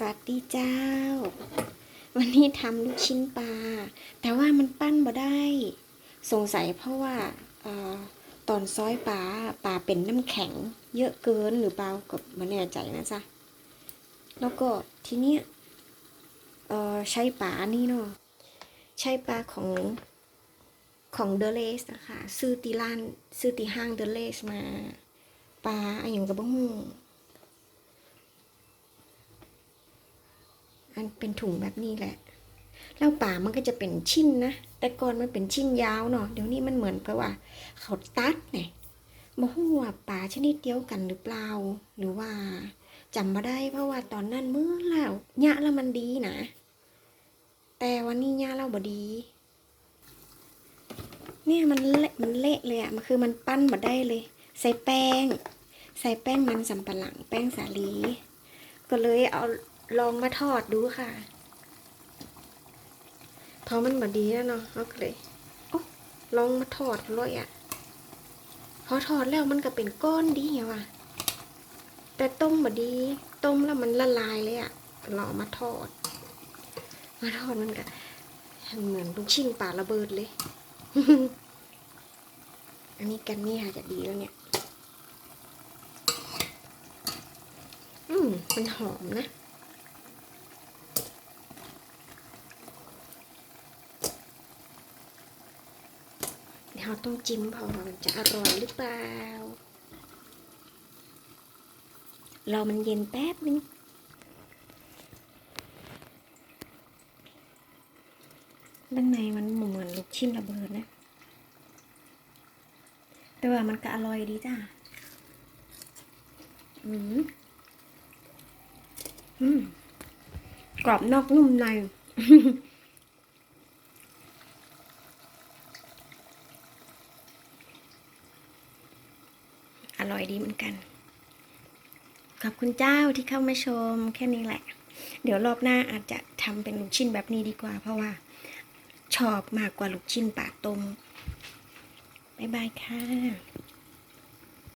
สวัสดีเจ้า วันนี้ทำลูกชิ้นปลา แต่ว่ามันปั้นบ่ได้ สงสัยเพราะว่าออตอนซอยปลาปลาเป็นน้ำแข็ง เยอะเกินหรือเปล่าก็ไม่แน่ใจนะจ๊ะ แล้วก็ทีเนี้ยใช้ปลานี่เนาะ ใช้ปลาของของเดเลสนะคะ ซื้อตีร้าน ซื้อตีห้างเดเลสมา ปลาอะไรอย่างกับบ้ง อันเป็นถุงแบบนี้แหละแล้วป่ามันก็จะเป็นชิ้นนะ แต่ก่อนมันเป็นชิ้นยาวเนาะ เดี๋ยวนี้มันเหมือนกับว่า เขาตัดเนี่ยมาหัวาป่าชนิดเดียวกันหรือเปล่า หรือว่าจำมาได้เพราะว่าตอนนั้นเมื่อแล้วยะแล้วมันดีนะ แต่วันนี้ยะแล้วบ่ดี เนี่ยมันเละมันเละเลยอะมันคือมันปั้นบ่ได้เลย ใส่แป้ง ใส่แป้งมันสำปะหลังแป้งสาลี ก็เลยเอา ลองมาทอดดูค่ะพอมันมาดีแล้วเนาะเราเลยโอ้ลองมาทอดเลยอะ่ะ พอทอดแล้วมันก็เป็นก้อนดีไงว่ะแต่ต้มมาดี ต้มแล้วมันละลายเลยอะ่ะลองมาทอด มาทอดมันก็เหมือนลูกชิ้นปลาระเบิดเลย อันนี้กันนี่ค่ะจะดีแล้วเนี่ย อืมมันหอมนะ เราต้องจิ้มพอจะอร่อยหรือเปล่า รอมันเย็นแป๊บนึงด้านในมันเหมือนลูกชิ้นระเบิดนะ แต่ว่ามันก็อร่อยดีจ้าอืม อืม กรอบนอกนุ่มใน ร่อยดีเหมือนกัน ขอบคุณเจ้าที่เข้ามาชมแค่นี้แหละ เดี๋ยวรอบหน้าอาจจะทำเป็นลูกชิ้นแบบนี้ดีกว่า เพราะว่าชอบมากกว่าลูกชิ้นปากต้มบ๊ายบายค่ะ